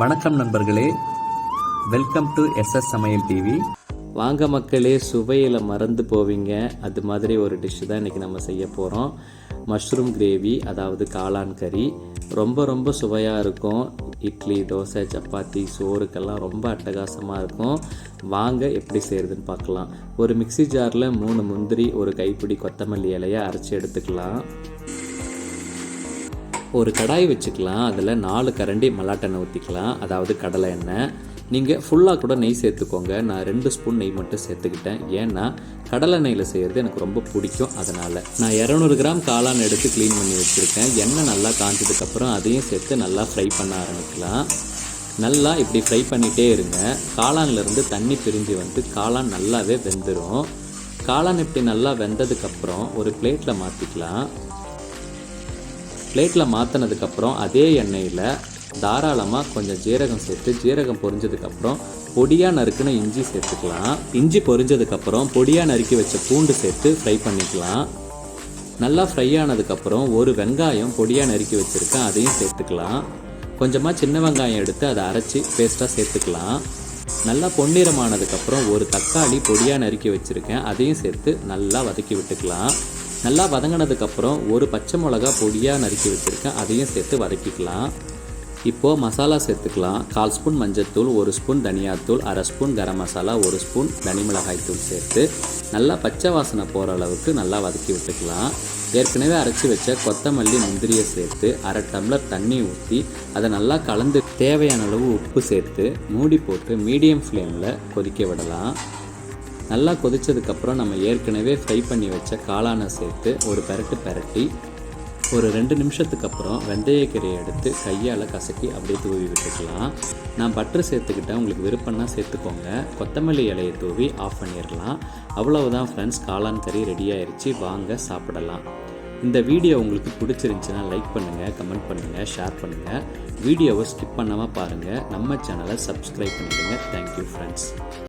வணக்கம் நண்பர்களே. Welcome to SS சமையல் டிவி வாங்க மக்களே சுவையில் மறந்து போவீங்க. அது மாதிரி ஒரு டிஷ்ஷு தான் இன்றைக்கி நம்ம செய்ய போகிறோம் மஷ்ரூம் கிரேவி அதாவது காளான் கறி. ரொம்ப ரொம்ப சுவையாக இருக்கும். இட்லி தோசை சப்பாத்தி சோறுக்கெல்லாம் ரொம்ப அட்டகாசமாக இருக்கும். வாங்க எப்படி செய்கிறதுன்னு பார்க்கலாம். ஒரு மிக்ஸி ஜாரில் மூணு முந்திரி ஒரு கைப்பிடி கொத்தமல்லி இலையை அரைச்சி எடுத்துக்கலாம். ஒரு கடாய் வச்சுக்கலாம். அதில் நாலு கரண்டி மல்லாட்டெண்ணெய் ஊற்றிக்கலாம் அதாவது கடலை எண்ணெய். நீங்கள் ஃபுல்லாக கூட நெய் சேர்த்துக்கோங்க. நான் ரெண்டு ஸ்பூன் நெய் மட்டும் சேர்த்துக்கிட்டேன். ஏன்னா கடலை நெய்யில் செய்கிறது எனக்கு ரொம்ப பிடிக்கும் அதனால். நான் இரநூறு கிராம் காளான் எடுத்து க்ளீன் பண்ணி வச்சுருக்கேன். எண்ணெய் நல்லா காஞ்சதுக்கப்புறம் அதையும் சேர்த்து நல்லா ஃப்ரை பண்ண ஆரம்பிக்கலாம். நல்லா இப்படி ஃப்ரை பண்ணிகிட்டே இருங்க. காளான்லேருந்து தண்ணி பிரிஞ்சு வந்து காளான் நல்லாவே வெந்துடும் காளான் இப்படி நல்லா வெந்ததுக்கப்புறம் ஒரு பிளேட்டில் மாற்றிக்கலாம் பிளேட்டில் மாற்றினதுக்கப்புறம் அதே எண்ணெயில் தாராளமாக கொஞ்சம் ஜீரகம் சேர்த்து ஜீரகம் பொரிஞ்சதுக்கப்புறம் பொடியாக நறுக்குன இஞ்சி சேர்த்துக்கலாம். இஞ்சி பொரிஞ்சதுக்கப்புறம் பொடியாக நறுக்கி வச்ச பூண்டு சேர்த்து ஃப்ரை பண்ணிக்கலாம். நல்லா ஃப்ரை ஆனதுக்கப்புறம் ஒரு வெங்காயம் பொடியாக நறுக்கி வச்சுருக்கேன் அதையும் சேர்த்துக்கலாம். கொஞ்சமாக சின்ன வெங்காயம் எடுத்து அதை அரைச்சி பேஸ்ட்டாக சேர்த்துக்கலாம். நல்லா பொன்னிறமானதுக்கப்புறம் ஒரு தக்காளி பொடியாக நறுக்கி வச்சுருக்கேன் அதையும் சேர்த்து நல்லா வதக்கி விட்டுக்கலாம். நல்லா வதங்கினதுக்கப்புறம் ஒரு பச்சை மிளகா பொடியாக நறுக்கி வச்சுருக்கேன். அதையும் சேர்த்து வதக்கிக்கலாம். இப்போது மசாலா சேர்த்துக்கலாம். கால் ஸ்பூன் மஞ்சத்தூள் ஒரு ஸ்பூன் தனியாத்தூள் அரை ஸ்பூன் கரம் மசாலா ஒரு ஸ்பூன் தனி மிளகாய்த்தூள் சேர்த்து நல்லா பச்சை வாசனை போகிற அளவுக்கு நல்லா வதக்கி விட்டுக்கலாம். ஏற்கனவே அரைச்சி வச்ச கொத்தமல்லி முந்திரியை சேர்த்து அரை டம்ளர் தண்ணி ஊற்றி அதை நல்லா கலந்து தேவையான அளவு உப்பு சேர்த்து மூடி போட்டு மீடியம் ஃப்ளேமில் கொதிக்க விடலாம். நல்லா கொதித்ததுக்கப்புறம் நம்ம ஏற்கனவே ஃப்ரை பண்ணி வச்ச காளானை சேர்த்து ஒரு பெரட்டு பெரட்டி ஒரு ரெண்டு நிமிஷத்துக்கு அப்புறம் வெந்தயக்கீரையை எடுத்து கையால் கசக்கி அப்படியே தூவி விட்டுக்கலாம். நான் பட்டர் சேர்த்துக்கிட்டேன் உங்களுக்கு விருப்பம்னா சேர்த்துக்கோங்க. கொத்தமல்லி இலையை தூவி ஆஃப் பண்ணிடலாம் அவ்வளவுதான் ஃப்ரெண்ட்ஸ் காளான் கறி ரெடி ஆயிடுச்சு வாங்க சாப்பிடலாம். இந்த வீடியோ உங்களுக்கு பிடிச்சிருந்துச்சுன்னா லைக் பண்ணுங்கள் கமெண்ட் பண்ணுங்கள் ஷேர் பண்ணுங்கள் வீடியோவை ஸ்கிப் பண்ணாமல் பாருங்கள் நம்ம சேனலை சப்ஸ்கிரைப் பண்ணிடுங்க. Thank you friends